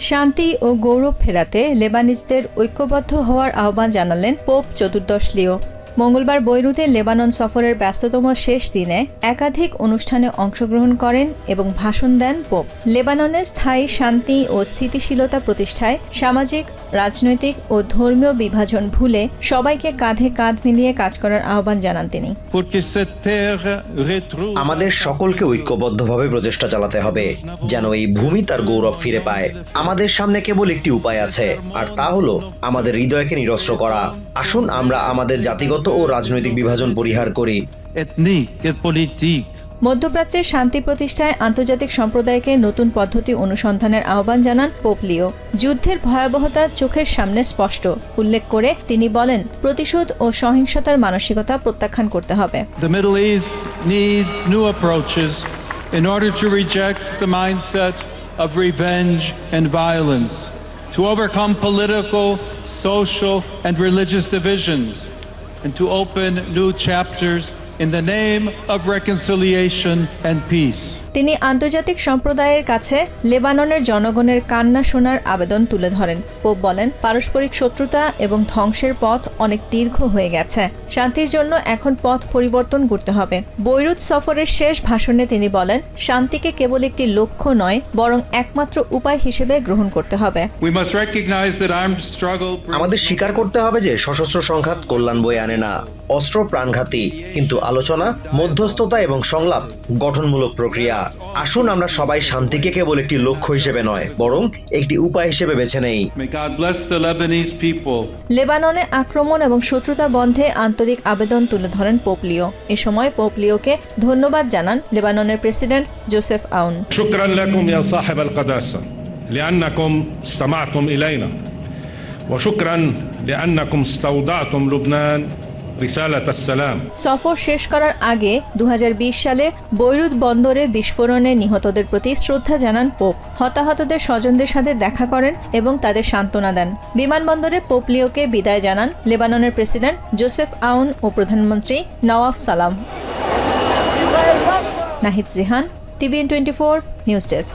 শান্তি ও গৌরব ফেরাতে লেবানিজদের ঐক্যবদ্ধ হওয়ার আহ্বান জানালেন পোপ চতুর্দশ লিও। মঙ্গলবার বৈরুতে লেবানন সফরের ব্যস্ততম শেষ দিনে একাধিক অনুষ্ঠানে অংশগ্রহণ করেন এবং ভাষণ দেন পোপ। লেবাননে স্থায়ী শান্তি ও স্থিতিশীলতা প্রতিষ্ঠায় সামাজিক রাজনৈতিক ও ধর্মীয় বিভাজন ভুলে সবাইকে কাঁধে কাঁধ মিলিয়ে কাজ করার আহ্বান জানান তিনি। আমাদের সকলকে ঐক্যবদ্ধভাবে প্রচেষ্টা চালাতে হবে যেন এই ভূমি তার গৌরব ফিরে পায়। আমাদের সামনে কেবল একটি উপায় আছে আর তা হলো আমাদের হৃদয়কে নিরস্ত্র করা। আসুন আমরা আমাদের জাতিগত জাতিগত ও রাজনৈতিক বিভাজন পরিহার করে। মধ্যপ্রাচ্যের শান্তি প্রতিষ্ঠায় আন্তর্জাতিক সম্প্রদায়কে নতুন পদ্ধতি অনুসন্ধানের আহ্বান জানান পোপলিও। যুদ্ধের ভয়াবহতা চোখের সামনে স্পষ্ট। উল্লেখ করে তিনি বলেন প্রতিশোধ ও সহিংসতার মানসিকতা প্রত্যাখ্যান করতে হবে। In order to reject the mindset of revenge and violence, to overcome political, social, and to open new chapters in the name of reconciliation and peace. তিনি আন্তর্জাতিক সম্প্রদায়ের কাছে লেবাননের জনগণের কান্না শোনার আবেদন তুলে ধরেন। পোপ বলেন পারস্পরিক শত্রুতা এবং ধ্বংসের পথ অনেক দীর্ঘ হয়ে গেছে। শান্তির জন্য এখন পথ পরিবর্তন করতে হবে। বৈরুত সফরের শেষ ভাষণে তিনি বলেন শান্তিকে কেবল একটি লক্ষ্য নয় বরং একমাত্র উপায় হিসেবে গ্রহণ করতে হবে। আমাদের স্বীকার করতে হবে যে সশস্ত্র সংঘাত কল্যাণ বয়ে আনে না। অস্ত্র প্রাণঘাতী কিন্তু আলোচনা মধ্যস্থতা এবং সংলাপ গঠনমূলক প্রক্রিয়া। আসুন আমরা সবাই শান্তিকে কেবল একটি লক্ষ্য হিসেবে নয় বরং একটি উপায় হিসেবে বেছে নেই May God bless the Lebanese people. লেবাননে আক্রমণ এবং শত্রুতা বন্ধে আন্তরিক আবেদন তুলে ধরেন পোপলিও এ সময় পোপলিওকে ধন্যবাদ জানান লেবাননের প্রেসিডেন্ট জোসেফ আউন شكرا لكم يا صاحب القداسة لأنكم استمعتم إلينا وشكرا لأنكم استودعتم لبنان رسالة السلام সফর শেষ করার আগে দু হাজার বিশ সালে বৈরুত বন্দরে বিস্ফোরণে নিহতদের প্রতি শ্রদ্ধা জানান পোপ। হতাহতদের স্বজনদের সাথে দেখা করেন এবং তাদের সান্ত্বনা দেন। বিমানবন্দরে পোপলিওকে বিদায় জানান লেবাননের প্রেসিডেন্ট জোসেফ আউন ও প্রধানমন্ত্রী Nawaf Salam. Nahid Jihan, TVN twenty four, news desk.